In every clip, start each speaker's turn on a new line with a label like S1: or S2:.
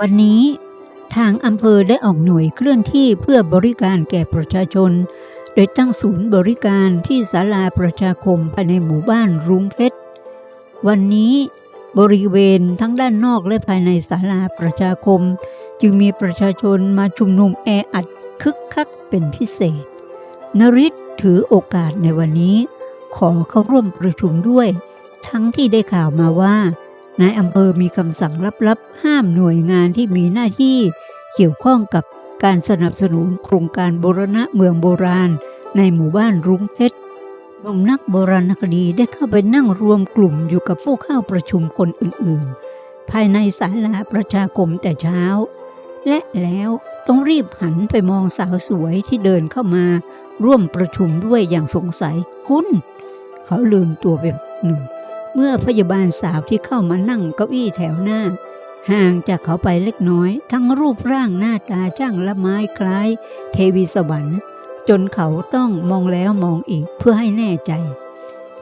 S1: วันนี้ทางอำเภอได้ออกหน่วยเคลื่อนที่เพื่อบริการแก่ประชาชน โดยตั้งศูนย์บริการที่ศาลาประชาคมภายในหมู่บ้านรุ้งเพชร วันนี้บริเวณทั้งด้านนอกและภายในศาลาประชาคม จึงมีประชาชนมาชุมนุมแออัดคึกคักเป็นพิเศษ นริศถือโอกาสในวันนี้ ขอเข้าร่วมประชุมด้วย ทั้งที่ได้ข่าวมาว่า นายอำเภอมีคำสั่งลับๆ ห้ามหน่วยงานที่มีหน้าที่เกี่ยวข้องกับการสนับสนุนโครงการโบรณะเมืองโบราณ ในหมู่บ้านรุ้งเพชรหนุ่มนักโบราณคดีได้เข้าไปนั่งรวมกลุ่มอยู่กับผู้เข้าประชุมคนอื่นๆ ภายในศาลาประชาคมแต่เช้า และแล้วต้องรีบหันไปมองสาวสวยที่เดินเข้ามาร่วมประชุมด้วยอย่างสงสัย คุณ เขาลืมตัวไปหนึ่ง เมื่อพยาบาลสาวที่เข้ามานั่งเก้าอี้แถวหน้า ห่างจากเขาไปเล็กน้อย ทั้งรูปร่างหน้าตาช่างละไม้คล้าย เทวีสวรรค์ จนเขาต้องมองแล้วมองอีกเพื่อให้แน่ใจ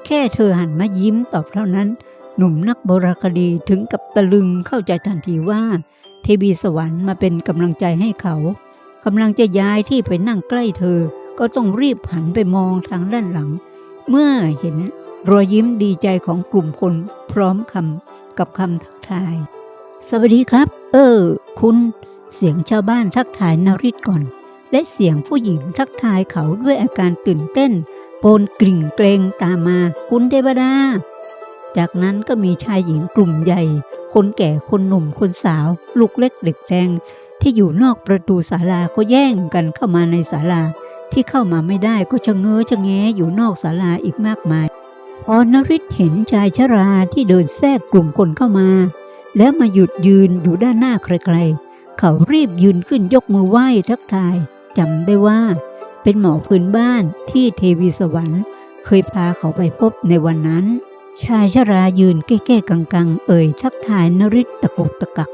S1: แค่เธอหันมายิ้มตอบเท่านั้น หนุ่มนักโบราณคดีถึงกับตะลึงเข้าใจทันทีว่า เทวีสวรรค์มาเป็นกำลังใจให้เขากำลังจะย้ายที่ไปนั่งใกล้เธอ ก็ต้องรีบหันไปมองทางด้านหลัง เมื่อเห็น รอยยิ้มดีใจของกลุ่มคนพร้อมคำกับคำทักทาย สวัสดีครับ เออ คุณ เสียงชาวบ้านทักทายนาริศก่อน และเสียงผู้หญิงทักทายเขาด้วยอาการตื่นเต้น โปนกลิ่งเกรงตามมา คุณเทวดา จากนั้นก็มีชายหญิงกลุ่มใหญ่ คนแก่คนหนุ่มคนสาว ลูกเล็กเด็กแดงที่อยู่นอกประตูศาลาก็แย่งกันเข้ามาในศาลาที่เข้ามาไม่ได้ก็ชะเง้อชะแงอยู่นอกศาลาอีกมากมาย พอนริศเห็นชายชราที่เดินแทรกกลุ่มคนเข้ามา แล้วมาหยุดยืนอยู่ด้านหน้าใครๆ เขารีบยืนขึ้นยกมือไหว้ทักทายจำได้ว่า เป็นหมอพื้นบ้านที่เทวีสวรรค์เคยพาเขาไปพบในวันนั้น ชายชรายืนแก้ๆกังๆ เอ่ยทักทายนริศตะกุกตะกัก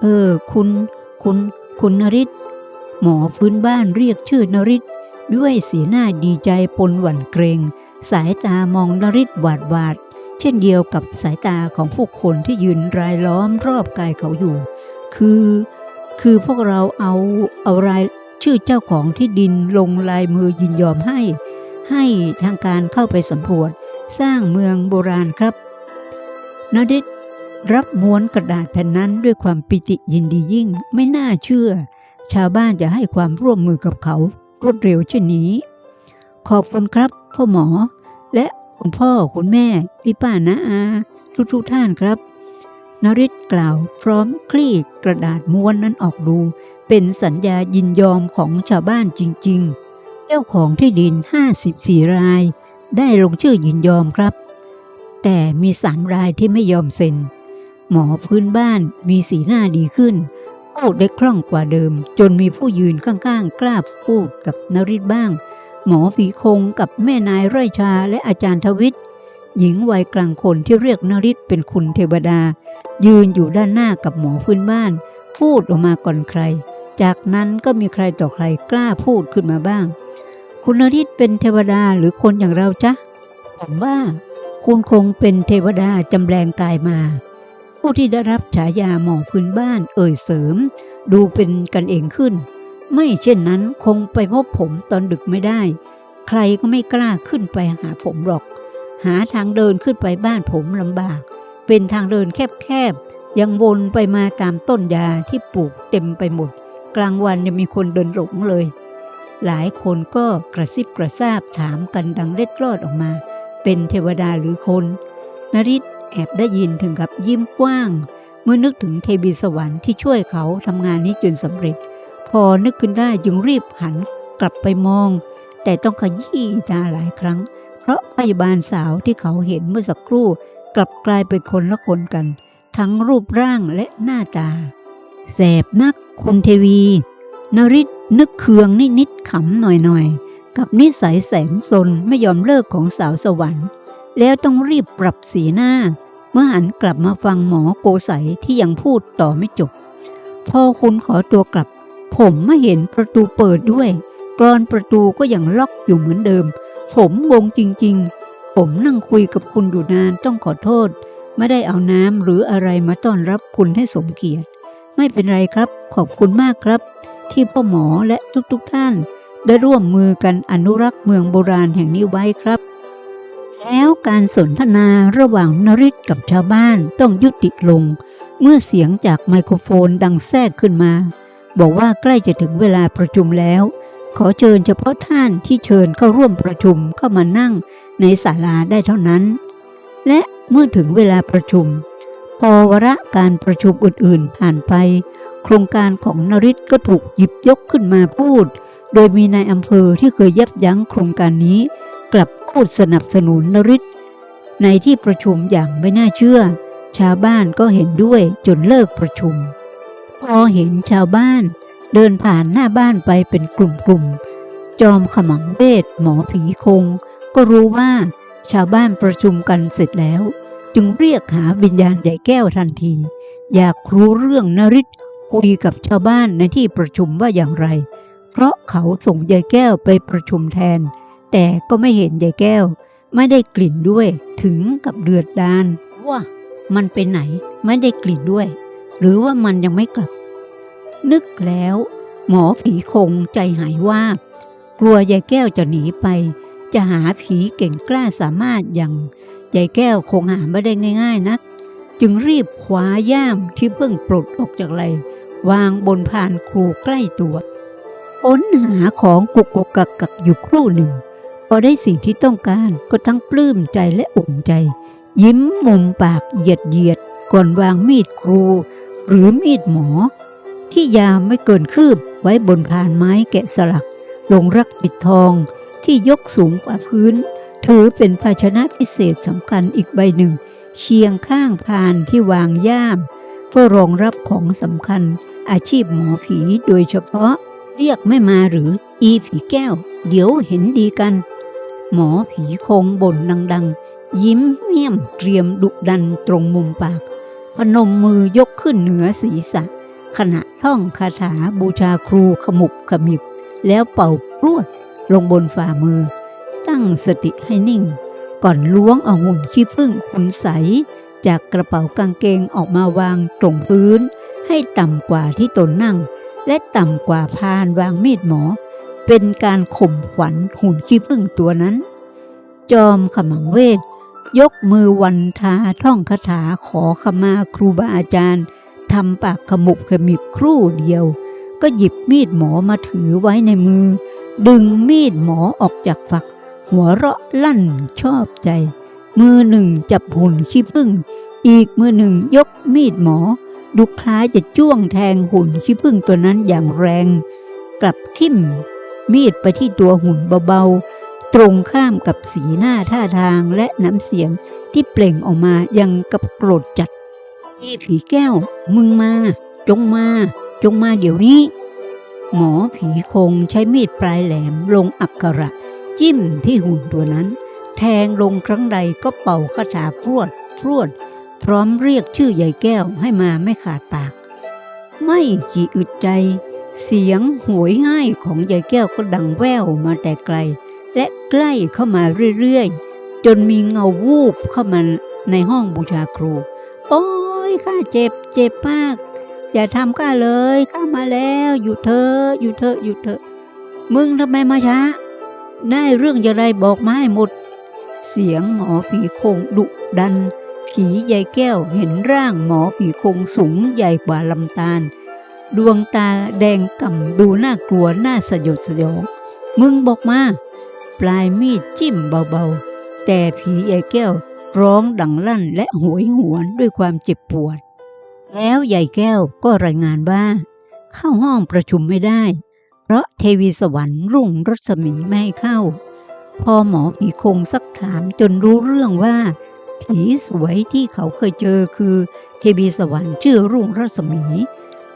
S1: เออ คุณ คุณ คุณนริศหมอพื้นบ้านเรียกชื่อนริศด้วยสีหน้าดีใจปนหวั่นเกรง สายตามองนริศหวาดหวาด เช่นเดียวกับสายตาของผู้คนที่ยืนรายล้อมรอบกายเขาอยู่ คือ คือพวกเราเอาเอารายชื่อเจ้าของที่ดินลงลายมือยินยอมให้ ให้ทางการเข้าไปสำรวจ สร้างเมืองโบราณครับนริศรับม้วนกระดาษแผ่นนั้นด้วยความปิติยินดียิ่งไม่น่าเชื่อ ชาวบ้านจะให้ความร่วมมือกับเขารวดเร็วเช่นนี้ ขอบคุณครับ พ่อหมอ และคุณพ่อคุณแม่พี่ป้านาอาทุกทุกท่านครับนริศกล่าวพร้อมคลี่กระดาษม้วนนั้นออกดู เป็นสัญญายินยอมของชาวบ้านจริง ๆ เจ้าของที่ดิน 54 ราย ได้ลงชื่อยินยอมครับ แต่มีสามรายที่ไม่ยอมเซ็น หมอพื้นบ้านมีสีหน้าดีขึ้นพูดได้คล่องกว่าเดิม จนมีผู้ยืนข้างๆ กล้าพูดกับนริศบ้าง หมอฝีคงกับแม่นายไร่ชาและอาจารย์ทวิทย์หญิงวัยกลางคนที่เรียกนริศเป็นคุณเทวดา ยืนอยู่ด้านหน้ากับหมอพื้นบ้าน พูดออกมาก่อนใคร จากนั้นก็มีใครต่อใครกล้าพูดขึ้นมาบ้าง คุณนริศเป็นเทวดาหรือคนอย่างเราจ๊ะผมว่าคุณคงเป็นเทวดาจำแรงกายมา ผู้ที่ได้รับฉายาหมอพื้นบ้านเอ่ยเสริม ดูเป็นกันเองขึ้น ไม่เช่นนั้นคงไปพบผมตอนดึกไม่ได้ ใครก็ไม่กล้าขึ้นไปหาผมหรอก หาทางเดินขึ้นไปบ้านผมลำบาก เป็นทางเดินแคบๆ ยังวนไปมาตามต้นยาที่ปลูกเต็มไปหมด กลางวันยังมีคนเดินหลงเลย หลายคนก็กระซิบกระซาบถามกันดังเล็ดลอดออกมา เป็นเทวดาหรือคนนริศแอบได้ยินถึงกับยิ้มกว้าง เมื่อนึกถึงเทวีสวรรค์ที่ช่วยเขาทำงานนี้จนสำเร็จ พอนึกขึ้นได้จึงรีบหันกลับไปมอง แต่ต้องขยี้ตาหลายครั้ง เพราะพยาบาลสาวที่เขาเห็นเมื่อสักครู่ กลับกลายเป็นคนละคนกัน ทั้งรูปร่างและหน้าตา แสบนักคุณเทวีนริศนึกเคืองนิดๆขำหน่อยๆ กับนิสัยแสนสนไม่ยอมเลิกของสาวสวรรค์ แล้วต้องรีบปรับสีหน้า เมื่อหันกลับมาฟังหมอโกใสยที่ยังพูดต่อไม่จบ พอคุณขอตัวกลับ ผมไม่เห็นประตูเปิดด้วย กรอนประตูก็ยังล็อกอยู่เหมือนเดิม ผมงงจริง ๆ ผมนั่งคุยกับคุณอยู่นานต้องขอโทษ ไม่ได้เอาน้ำหรืออะไรมาต้อนรับคุณให้สมเกียรติ ไม่เป็นไรครับ ขอบคุณมากครับ ที่พ่อหมอและทุกๆทท่าน ได้ร่วมมือกันอนุรักษ์เมืองโบราณแห่งนี้ไว้ครับแล้วการสนทนาระหว่างนริศกับชาวบ้านต้องยุติลง เมื่อเสียงจากไมโครโฟนดังแทรกขึ้นมา บอกว่าใกล้จะถึงเวลาประชุมแล้ว ขอเชิญเฉพาะท่านที่เชิญเข้าร่วมประชุมเข้ามานั่งในศาลาได้เท่านั้น และเมื่อถึงเวลาประชุม พอวาระการประชุมอื่นๆผ่านไป โครงการของนริศก็ถูกหยิบยกขึ้นมาพูด โดยมีนายอำเภอที่เคยยับยั้งโครงการนี้ กลับพูดสนับสนุนนริศในที่ประชุมอย่างไม่น่าเชื่อ ชาวบ้านก็เห็นด้วยจนเลิกประชุม พอเห็นชาวบ้าน เดินผ่านหน้าบ้านไปเป็นกลุ่มๆ จอมขมังเวทหมอผีคง ก็รู้ว่าชาวบ้านประชุมกันเสร็จแล้ว จึงเรียกหาวิญญาณใหญ่แก้วทันที อยากรู้เรื่องนริศคุยกับชาวบ้านในที่ประชุมว่าอย่างไร เพราะเขาส่งยายแก้วไปประชุมแทน แต่ก็ไม่เห็นยายแก้ว ไม่ได้กลิ่นด้วย ถึงกับเดือดดานว่ามันเป็นไหนไม่ได้กลิ่นด้วย หรือว่ามันยังไม่กลับ นึกแล้ว หมอผีคงใจหายว่า กลัวยายแก้วจะหนีไป จะหาผีเก่งกล้าสามารถอย่างยายแก้วคงหาไม่ได้ง่าย ๆนัก จึงรีบคว้าย่ามที่เพิ่งปลดออกจากไหลวางบนพานครูใกล้ตัวค้นหาของกุกกกักกักอยู่ครู่หนึ่ง พอได้สิ่งที่ต้องการก็ทั้งปลื้มใจและอุ่นใจ ยิ้มมุมปากเหยียดเหยียดก่อนวางมีดครู หรือมีดหมอ ที่ยาวไม่เกินคืบไว้บนพานไม้แกะสลัก ลงรักปิดทองที่ยกสูงกว่าพื้น ถือเป็นภาชนะพิเศษสำคัญอีกใบหนึ่ง เคียงข้างพานที่วางย่ามเพื่อรองรับของสำคัญ อาชีพหมอผีโดยเฉพาะ เรียกไม่มาหรืออีผีแก้ว เดี๋ยวเห็นดีกัน หมอผีคงบ่นดังๆ ยิ้มเมี่ยมเตรียมดุดันตรงมุมปาก พนมมือยกขึ้นเหนือศีรษะ ขณะท่องคาถาบูชาครูขมุบขมิบ แล้วเป่าพรวดลงบนฝ่ามือ ตั้งสติให้นิ่ง ก่อนล้วงเอาหุ่นขี้ผึ้งขุนใส จากกระเป๋ากางเกงออกมาวางตรงพื้น ให้ต่ำกว่าที่ตนนั่ง และต่ำกว่าพานวางมีดหมอ เป็นการข่มขวัญหุ่นขี้ผึ้งตัวนั้น จอมขมังเวท ยกมือวันทาท่องคาถาขอขมาครูบาอาจารย์ทำปากขมุบขมิบครู่เดียว ก็หยิบมีดหมอมาถือไว้ในมือ ดึงมีดหมอออกจากฝัก หัวเราะลั่นชอบใจ มือหนึ่งจับหุ่นขี้ผึ้งอีกมือหนึ่งยกมีดหมอ ดูคล้ายจะจ้วงแทงหุ่นขี้ผึ้งตัวนั้นอย่างแรง กลับทิ่มมีดไปที่ตัวหุ่นเบาๆ ตรงข้ามกับสีหน้าท่าทางและน้ำเสียงที่เปล่งออกมายังกับโกรธจัดพี่ผีแก้ว มึงมา จงมา จงมาเดี๋ยวนี้ หมอผีคงใช้มีดปลายแหลมลงอักขระ จิ้มที่หุ่นตัวนั้น แทงลงครั้งใดก็เป่าคาถาพรวดพรวด พร้อมเรียกชื่อยายแก้วให้มาไม่ขาดปาก ไม่กี่อึดใจ เสียงหวยห้ายของยายแก้วก็ดังแว่วมาแต่ไกล และใกล้เข้ามาเรื่อยๆ จนมีเงาวูบเข้ามาในห้องบูชาครู โอ้ยข้าเจ็บเจ็บมาก อย่าทำข้าเลยข้ามาแล้วอยู่เถอะอยู่เถอะอยู่เถอะมึงทำไมมาช้า ได้เรื่องอย่างไรบอกมาให้หมด เสียงหมอผีโคงดุดัน ผียายแก้วเห็นร่างหมอผีโคงสูงใหญ่กว่าลำตาล ดวงตาแดงก่ำดูน่ากลัวน่าสยดสยอง มึงบอกมา ปลายมีดจิ้มเบาๆ แต่ผียายแก้วร้องดังลั่นและโหวยหวนด้วยความเจ็บปวด แล้วยายแก้วก็รายงานว่า เข้าห้องประชุมไม่ได้ เพราะเทวีสวรรค์รุ่งรัศมีไม่ให้เข้า พอหมอผีคงสักถามจนรู้เรื่องว่า ผีสวยที่เขาเคยเจอคือ เทวีสวรรค์ชื่อรุ่งรัศมี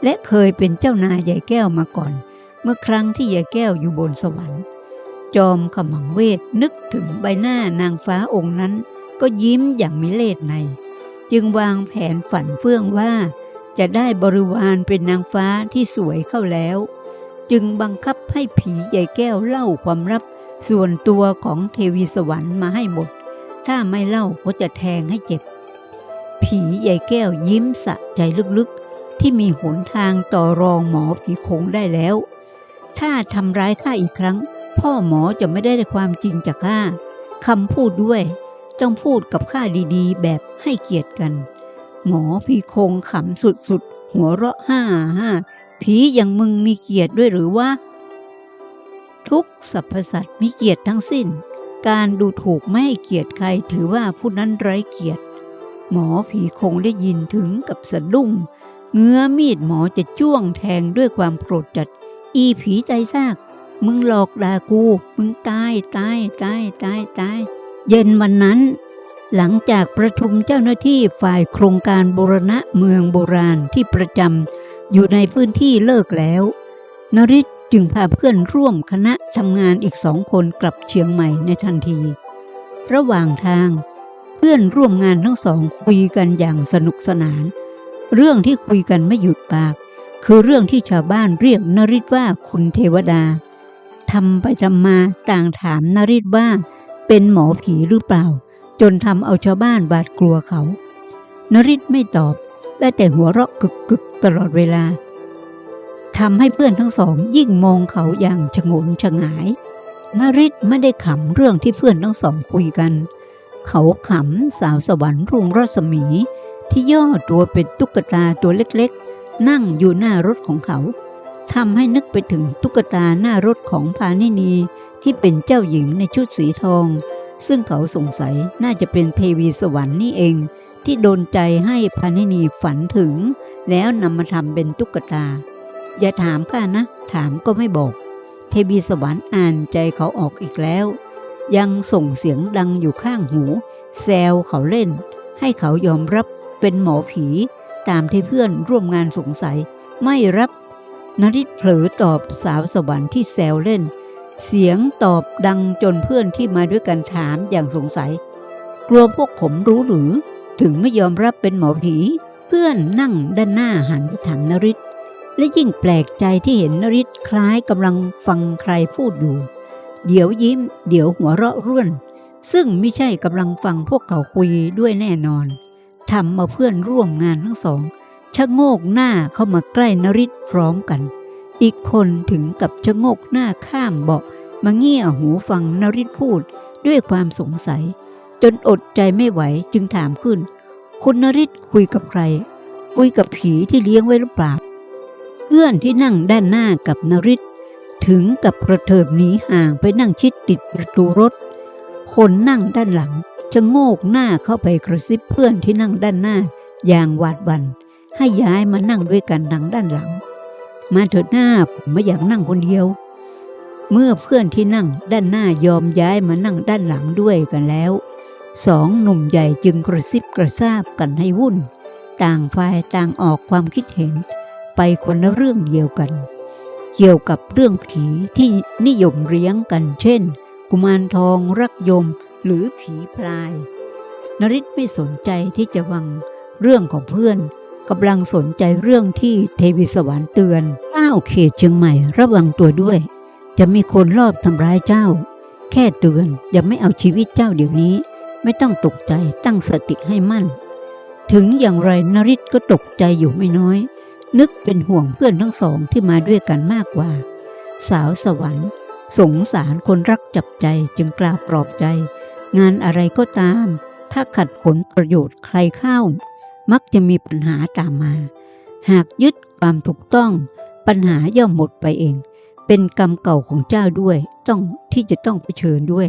S1: และเคยเป็นเจ้านายยายแก้วมาก่อน เมื่อครั้งที่ยายแก้วอยู่บนสวรรค์ จอมขมังเวทนึกถึงใบหน้านางฟ้าองค์นั้น ก็ยิ้มอย่างมิเลศใน จึงวางแผนฝันเฟื่องว่า จะได้บริวารเป็นนางฟ้าที่สวยเข้าแล้ว จึงบังคับให้ผีใหญ่แก้วเล่าความลับส่วนตัวของเทวีสวรรค์มาให้หมด ถ้าไม่เล่าก็จะแทงให้เจ็บ ผีใหญ่แก้วยิ้มสะใจลึกๆ ที่มีหนทางต่อรองหมอผีคงได้แล้ว ถ้าทำร้ายข้าอีกครั้ง พ่อหมอจะไม่ได้ความจริงจากข้าคำพูดด้วยต้องพูดกับข้าดีๆ แบบให้เกียรติกัน หมอผีคงขำสุดๆ หัวเราะห้าห้าผีอย่างมึงมีเกียรติด้วยหรือวะ ทุกสรรพสัตว์มีเกียรติทั้งสิ้น การดูถูกไม่ให้เกียรติใครถือว่าผู้นั้นไร้เกียรติ หมอผีคงได้ยินถึงกับสะดุ้ง เงื้อมีดหมอจะจ้วงแทงด้วยความโกรธจัด อีผีใจซาก มึงหลอกด่ากู มึงตายตายตายตายตายเย็นวันนั้น หลังจากประชุมเจ้าหน้าที่ฝ่ายโครงการบูรณะเมืองโบราณที่ประจำอยู่ในพื้นที่เลิกแล้ว นริศจึงพาเพื่อนร่วมคณะทำงานอีกสองคนกลับเชียงใหม่ในทันที ระหว่างทาง เพื่อนร่วมงานทั้งสองคุยกันอย่างสนุกสนาน เรื่องที่คุยกันไม่หยุดปาก คือเรื่องที่ชาวบ้านเรียกนริศว่าคุณเทวดา ทำไปทำมาต่างถามนาริศว่า เป็นหมอผีหรือเปล่า จนทำเอาชาวบ้านบาดกลัวเขานริศไม่ตอบ ได้แต่หัวเราะกึกกึกตลอดเวลาทำให้เพื่อนทั้งสองยิ่งมองเขาอย่างชงนชงายนริศไม่ได้ขำเรื่องที่เพื่อนทั้งสองคุยกัน เขาขำสาวสวรรค์รุ่งรัศมี ที่ย่อตัวเป็นตุ๊กตาตัวเล็กๆ นั่งอยู่หน้ารถของเขา ทำให้นึกไปถึงตุ๊กตาหน้ารถของพานินีที่เป็นเจ้าหญิงในชุดสีทอง ซึ่งเขาสงสัยน่าจะเป็นเทวีสวรรค์นี่เอง ที่โดนใจให้พานินีฝันถึง แล้วนำมาทำเป็นตุ๊กตา อย่าถามข้านะ ถามก็ไม่บอก เทวีสวรรค์อ่านใจเขาออกอีกแล้ว ยังส่งเสียงดังอยู่ข้างหูแซวเขาเล่น ให้เขายอมรับเป็นหมอผีตามที่เพื่อนร่วมงานสงสัย ไม่รับ นริศเผลอตอบสาวสวรรค์ที่แซวเล่น เสียงตอบดังจนเพื่อนที่มาด้วยกันถามอย่างสงสัย กลัวพวกผมรู้หรือ ถึงไม่ยอมรับเป็นหมอผี เพื่อนนั่งด้านหน้าหันไปถามนริศและยิ่งแปลกใจที่เห็นนริศคล้ายกำลังฟังใครพูดอยู่ เดี๋ยวยิ้ม เดี๋ยวหัวเราะร่วน ซึ่งไม่ใช่กำลังฟังพวกเขาคุยด้วยแน่นอนทำมาเพื่อนร่วมงานทั้งสอง ชะโงกหน้าเข้ามาใกล้นริศพร้อมกัน อีกคนถึงกับชะโงกหน้าข้ามเบาะมาเงี่ยหูฟังนริศพูดด้วยความสงสัย จนอดใจไม่ไหวจึงถามขึ้น คุณนริศคุยกับใคร คุยกับผีที่เลี้ยงไว้หรือเปล่า เพื่อนที่นั่งด้านหน้ากับนริศถึงกับกระเถิบหนีห่างไปนั่งชิดติดประตูรถ คนนั่งด้านหลังจะโงกหน้าเข้าไปกระซิบเพื่อนที่นั่งด้านหน้าอย่างหวาดหวัน ให้ย้ายมานั่งด้วยกันทางด้านหลัง มาเถิดหน้าผมไม่อยากนั่งคนเดียว เมื่อเพื่อนที่นั่งด้านหน้ายอมย้ายมานั่งด้านหลังด้วยกันแล้ว สองหนุ่มใหญ่จึงกระซิบกระซาบกันให้วุ่น ต่างฝ่ายต่างออกความคิดเห็น ไปคนละเรื่องเดียวกัน เกี่ยวกับเรื่องผีที่นิยมเลี้ยงกันเช่น กุมารทองรักยมหรือผีพลาย นริศไม่สนใจที่จะวังเรื่องของเพื่อน กำลังสนใจเรื่องที่เทวีสวรรค์เตือนเจ้าเขตเชียงใหม่ระวังตัวด้วย จะมีคนรอบทำร้ายเจ้า แค่เตือนอย่าไม่เอาชีวิตเจ้าเดี๋ยวนี้ ไม่ต้องตกใจตั้งสติให้มั่น ถึงอย่างไรนริศก็ตกใจอยู่ไม่น้อย นึกเป็นห่วงเพื่อนทั้งสองที่มาด้วยกันมากกว่า สาวสวรรค์ สงสารคนรักจับใจจึงกล่าวปลอบใจ งานอะไรก็ตาม ถ้าขัดผลประโยชน์ใครเข้า มักจะมีปัญหาตามมา หากยึดความถูกต้องปัญหาย่อมหมดไปเอง เป็นกรรมเก่าของเจ้าด้วยต้องที่จะต้องเผชิญด้วย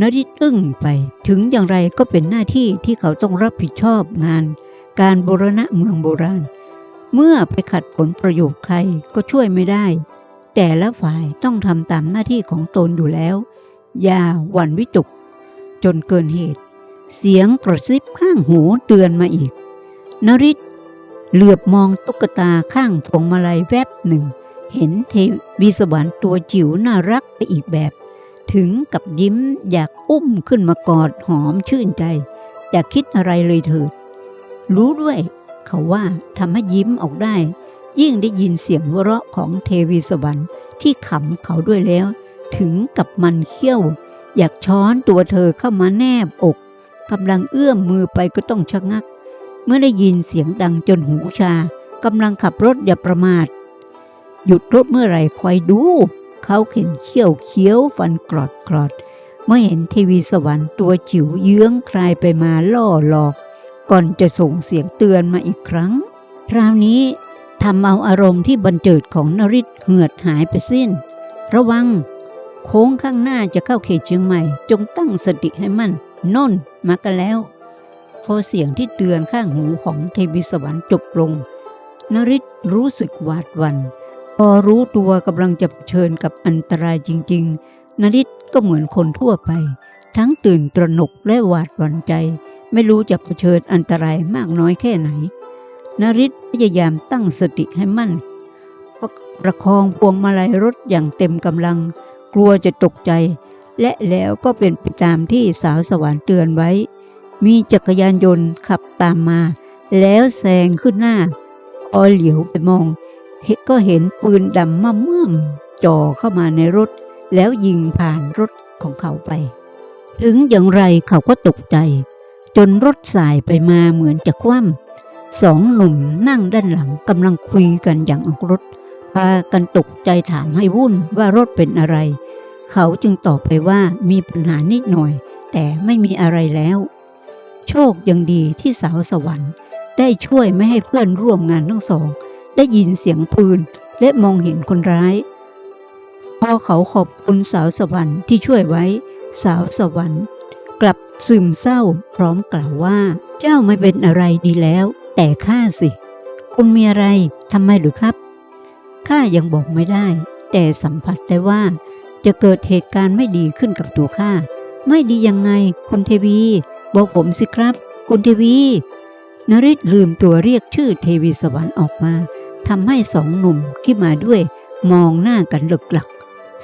S1: นริศอึ้งไปถึงอย่างไรก็เป็นหน้าที่ที่เขาต้องรับผิดชอบงาน การบูรณะเมืองโบราณ เมื่อไปขัดผลประโยชน์ใครก็ช่วยไม่ได้ แต่ละฝ่ายต้องทำตามหน้าที่ของตนอยู่แล้ว อย่าหวั่นวิตกจนเกินเหตุ เสียงกระซิบข้างหูเตือนมาอีก นริศเหลือบมองตุ๊กตาข้างพวงมาลัยแวบหนึ่ง เห็นเทวีสวรรค์ตัวจิ๋วน่ารักไปอีกแบบ ถึงกับยิ้มอยากอุ้มขึ้นมากอดหอมชื่นใจ อยากคิดอะไรเลยเถิด รู้ด้วย เขาว่าทำให้ยิ้มออกได้ ยิ่งได้ยินเสียงวเราะของเทวีสวรรค์ที่ขำเขาด้วยแล้ว ถึงกับมันเขี้ยว อยากช้อนตัวเธอเข้ามาแนบอก กำลังเอื้อมมือไปก็ต้องชะงัก เมื่อได้ยินเสียงดังจนหูชากำลังขับรถอย่าประมาท หยุดรถเมื่อไหร่คอยดู เขาเข็นเขี้ยวเคี้ยวฟันกรอดกรอดเมื่อเห็นทีวีสวรรค์ตัวจิ๋วเยื้องคลายไปมาล่อหลอก ก่อนจะส่งเสียงเตือนมาอีกครั้ง คราวนี้ทำเอาอารมณ์ที่บันเจิดของนริศเหือดหายไปสิ้น ระวัง โค้งข้างหน้าจะเข้าเขตเชียงใหม่ จงตั้งสติให้มั่น น่นมากันแล้ว พอเสียงที่เตือนข้างหูของเทวีสวรรค์จบลงนริศรู้สึกหวาดวัน พอรู้ตัวกำลังจะเผชิญกับอันตรายจริง ๆนริศก็เหมือนคนทั่วไป ทั้งตื่นตระหนกและหวาดหวั่นใจ ไม่รู้จะเผชิญอันตรายมากน้อยแค่ไหนนริศพยายามตั้งสติให้มั่น ประประคองพวงมาลัยรถอย่างเต็มกำลัง กลัวจะตกใจ และแล้วก็เป็นไปตามที่สาวสวรรค์เตือนไว้ มีจักรยานยนต์ขับตามมา แล้วแซงขึ้นหน้าพอเหลียวไปมองเก็เห็นปืนดำมะเมื่อมจ่อเข้ามาในรถ แล้วยิงผ่านรถของเขาไป ถึงอย่างไรเขาก็ตกใจ จนรถสายไปมาเหมือนจะคว่ำสองหนุ่มนั่งด้านหลังกำลังคุยกันอย่างออกรถพากันตกใจถามให้วุ่นว่ารถเป็นอะไร เขาจึงตอบไปว่ามีปัญหานิดหน่อย แต่ไม่มีอะไรแล้ว โชคยังดีที่สาวสวรรค์ ได้ช่วยไม่ให้เพื่อนร่วมงานทั้งสอง ได้ยินเสียงปืนและมองเห็นคนร้าย พอเขาขอบคุณสาวสวรรค์ที่ช่วยไว้ สาวสวรรค์ กลับซึมเศร้าพร้อมกล่าวว่า เจ้าไม่เป็นอะไรดีแล้ว แต่ข้าสิ คุณมีอะไรทำไมหรือครับข้ายังบอกไม่ได้ แต่สัมผัสได้ว่า จะเกิดเหตุการณ์ไม่ดีขึ้นกับตัวข้า ไม่ดียังไง คุณเทวี บอกผมสิครับ คุณเทวีนริศลืมตัวเรียกชื่อเทวีสวรรค์ออกมาทำให้สองหนุ่มที่มาด้วยมองหน้ากันหลึกหลัก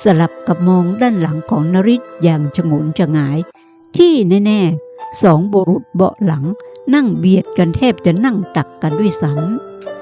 S1: สลับกับมองด้านหลังของนริศอย่างฉงนฉงาย ที่แน่ๆสองบุรุษเบาะหลังนั่งเบียดกันแทบจะนั่งตักกันด้วยซ้ำ